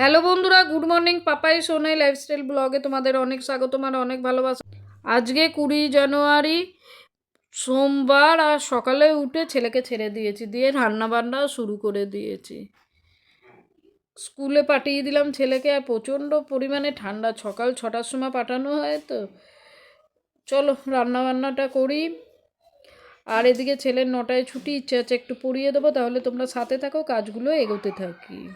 Hello বন্ধুরা, good morning, Papai Sonai lifestyle ব্লগে তোমাদের অনেক স্বাগত আর অনেক ভালোবাসা। আজকে কুড়ি জানুয়ারি, সোমবার আর সকালে উঠে ছেলেকে ছেড়ে দিয়েছি, দিয়ে রান্না বান্না শুরু করে দিয়েছি। স্কুলে পাঠিয়ে দিলাম ছেলেকে আর প্রচণ্ড পরিমাণে ঠান্ডা, সকাল ছটার সময় পাঠানো হয় তো। চলো রান্না বান্নাটা করি। আর এদিকে ছেলের নটায় ছুটি, ইচ্ছে আছে একটু পড়িয়ে দেবো, তাহলে তোমরা সাথে থাকো, কাজগুলো এগোতে থাকি।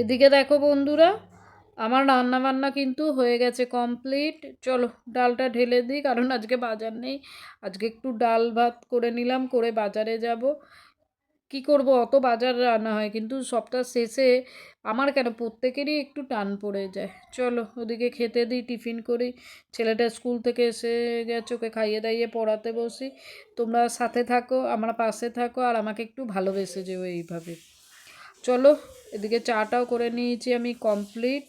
এদিকে দেখো বন্ধুরা, আমার রান্না বান্না কিন্তু হয়ে গেছে কমপ্লিট চলো, ডালটা ঢেলে দিই, কারণ আজকে বাজার নেই। আজকে একটু ডাল ভাত করে নিলাম, করে বাজারে যাব। কি করব, অত বাজার রান্না হয়, কিন্তু সপ্তাহ শেষে আমার কেন, প্রত্যেকেরই একটু টান পড়ে যায়। চলো, ওদিকে খেতে দিই, টিফিন করি। ছেলেটা স্কুল থেকে এসে গেছে, ওকে খাইয়ে দাইয়ে পড়াতে বসি। তোমরা সাথে থাকো, আমার পাশে থাকো, আর আমাকে একটু ভালোবেসে যেও এইভাবে। চলো এদিকে চাটাও করে নিয়েছি আমি কমপ্লিট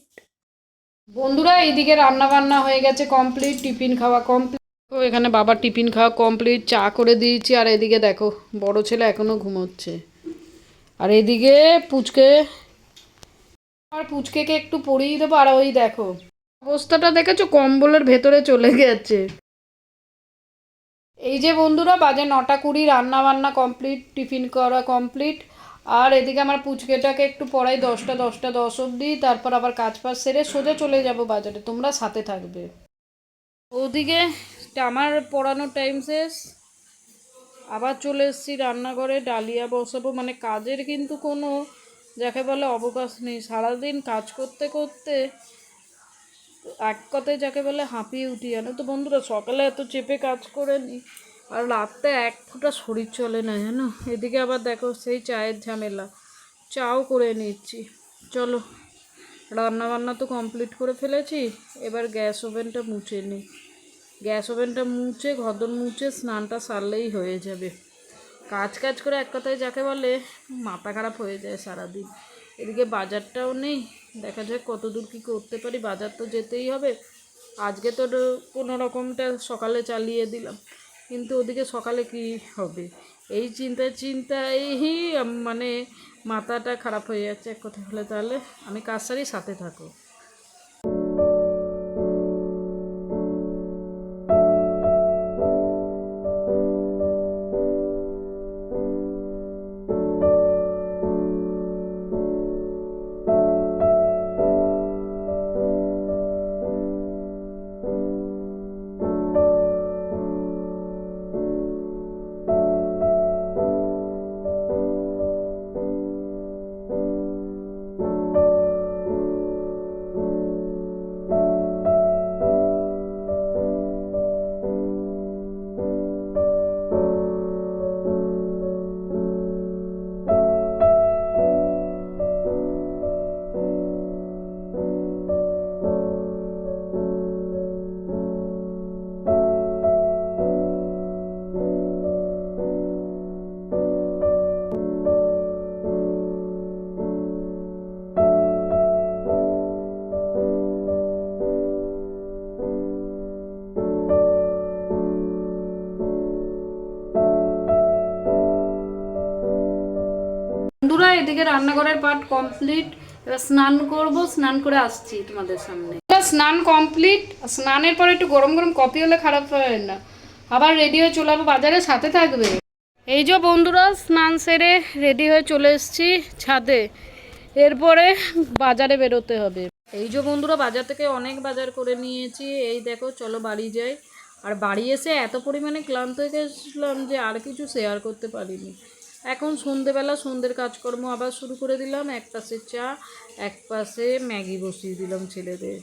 বন্ধুরা, এইদিকে রান্না বান্না হয়ে গেছে কমপ্লিট টিফিন খাওয়া কমপ্লিট ও, এখানে বাবার টিফিন খাওয়া কমপ্লিট চা করে দিয়েছি। আর এদিকে দেখো, বড় ছেলে এখনও ঘুমোচ্ছে। আর এদিকে পুচকে, আর পুচকেকে একটু পরিয়ে দেবো। আর ওই দেখো, অবস্থাটা দেখেছ? কম্বলের ভেতরে চলে গেছে। এই যে বন্ধুরা, বাজে নটা কুড়ি রান্না বান্না কমপ্লিট টিফিন করা কমপ্লিট আর এদিকে আমার পুচকেটাকে একটু পড়াই, দশটা দশটা, দশ অবধি, তারপর আবার কাজ ফাজ সেরে সোজা চলে যাব বাজারে। তোমরা সাথে থাকবে। ওদিকে আমার পড়ানোর টাইম শেষ। আবার চলে এসেছি রান্নাঘরে, ডালিয়া বসাবো। মানে কাজের কিন্তু কোনো যাকে বলে অবকাশ নেই। সারাদিন কাজ করতে করতে এক কথায় যাকে বলে হাঁপিয়ে উঠি। জানো তো বন্ধুরা, সকালে এত চেপে কাজ করে নিই আর রাতে এক ফোঁটা শরীর চলে না, জানো? এদিকে আবার দেখো সেই চায়ের ঝামেলা। চাও করে নিচ্ছি। চলো রান্না বান্না তো কমপ্লিট করে ফেলেছি। এবার গ্যাস ওভেনটা মুছে নিই গ্যাস ওভেনটা মুছে, ঘদন মুছে, স্নানটা সারলেই হয়ে যাবে। কাজ কাজ করে এক কথায় যাকে বলে, মাথা খারাপ হয়ে যায় সারাদিন। এদিকে বাজারটাও নেই। দেখা যাক কত দূর কী করতে পারি। বাজার তো যেতেই হবে। আজকে তো কোনো রকমটা সকালে চালিয়ে দিলাম। কিন্তু ওদিকে সকালে কি হবে? এই চিন্তা চিন্তাই মানে মাথাটা খারাপ হয়ে যাচ্ছে এক কথা হলে তাহলে আমি কাজ সাথে থাকো। এদিকে রান্নাঘরের পার্ট কমপ্লিট এবার স্নান করব, স্নান করে আসছি তোমাদের সামনে। স্নান কমপ্লিট স্নানের পরে একটু গরম গরম কফি হলে খারাপ হয় না। আবার রেডি হয়ে চলে যাব বাজারে, সাথে থাকবে। এই যে বন্ধুরা, স্নান সেরে রেডি হয়ে চলে এসেছি ছাদে। এরপরে বাজারে বেরোতে হবে। এই যে বন্ধুরা, বাজার থেকে অনেক বাজার করে নিয়েছি। এই দেখো, চলো বাড়ি যাই। আর বাড়ি এসে এত পরিমাণে ক্লান্ত হয়ে গেছিলাম যে আর কিছু শেয়ার করতে পারিনি। এখন সন্ধেবেলা সন্ধ্যের কাজকর্ম আবার শুরু করে দিলাম। এক পাশে চা, এক পাশে ম্যাগি বসিয়ে দিলাম ছেলেদের।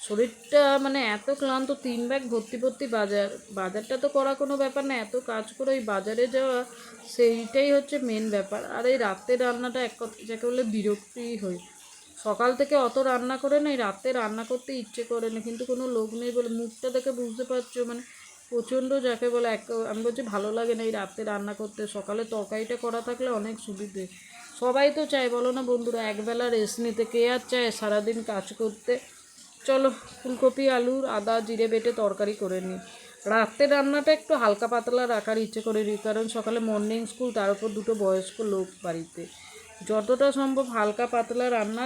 শরীরটা মানে এত ক্লান্ত, তিন ব্যাগ ভর্তি ভর্তি বাজার। বাজারটা তো করা কোনো ব্যাপার না, এত কাজ করে ওই বাজারে যাওয়া, সেইটাই হচ্ছে মেন ব্যাপার। আর এই রাতের রান্নাটা এক কথা যাকে বলে বিরক্তি হয় সকাল থেকে অত রান্না করে না, এই রাতে রান্না করতে ইচ্ছে করে না, কিন্তু কোনো লোক নেই বলে মুখটা দেখে বুঝতে পারছ মানে প্রচণ্ড যাকে বলে এক আমি বলছি ভালো লাগে না এই রাতে রান্না করতে। সকালে তরকারিটা করা থাকলে অনেক সুবিধে। সবাই তো চায়, বলো না বন্ধুরা, একবেলা রেস্ট নিতে। কে আর চায় সারাদিন কাজ করতে? চলো, ফুলকপি, আলুর আদা, জিরে বেটে তরকারি করে নিই। রাতের রান্নাটা একটু হালকা পাতলা রাখার ইচ্ছে করে নিই, কারণ সকালে মর্নিং স্কুল তার উপর দুটো বয়স্ক লোক বাড়িতে। যতটা সম্ভব হালকা পাতলা রান্না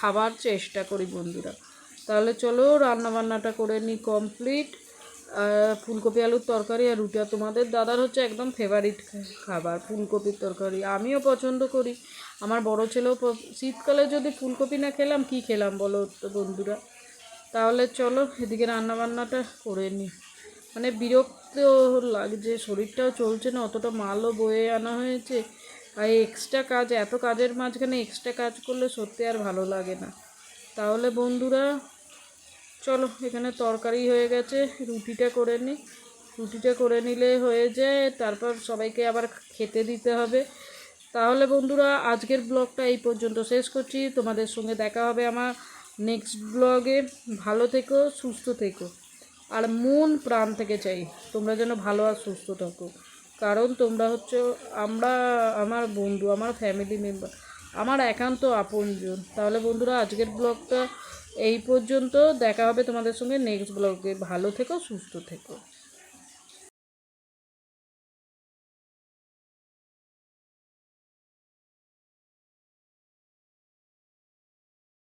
খাবার চেষ্টা করি বন্ধুরা। তাহলে চলো রান্না বান্নাটা করে নিই কমপ্লিট ফুলকপি আলুর তরকারি আর রুটি। আর তোমাদের দাদার হচ্ছে একদম ফেভারিট খাবার, ফুলকপির তরকারি। আমিও পছন্দ করি। আমার বড় ছেলেও শীতকালে যদি ফুলকপি না খেলাম, কি খেলাম বলো তো বন্ধুরা? তাহলে চলো, এদিকে রান্নাবান্নাটা করে নিই মানে বিরক্ত লাগছে, শরীরটাও চলছে না, অতটা মালও বয়ে আনা হয়েছে। আর এক্সট্রা কাজ, এত কাজের মাঝখানে এক্সট্রা কাজ করলে সত্যি আর ভালো লাগে না। তাহলে বন্ধুরা চলো, এখানে তরকারি হয়ে গেছে, রুটিটা করে নিই রুটিটা করে নিলে হয়ে যায়, তারপর সবাইকে আবার খেতে দিতে হবে। তাহলে বন্ধুরা, আজকের ব্লগটা এই পর্যন্ত শেষ করছি। তোমাদের সঙ্গে দেখা হবে আমার নেক্সট ব্লগে ভালো থেকো, সুস্থ থেকো। আর মন প্রাণ থেকে চাই, তোমরা যেন ভালো আর সুস্থ থাকো। কারণ তোমরা হচ্ছে আমরা, আমার বন্ধু, আমার ফ্যামিলি মেম্বার আমার একান্ত আপনজন। তাহলে বন্ধুরা, আজকের ব্লগটা এই পর্যন্ত। দেখা হবে তোমাদের সঙ্গে নেক্সট ব্লগে ভালো থেকো, সুস্থ থেকো।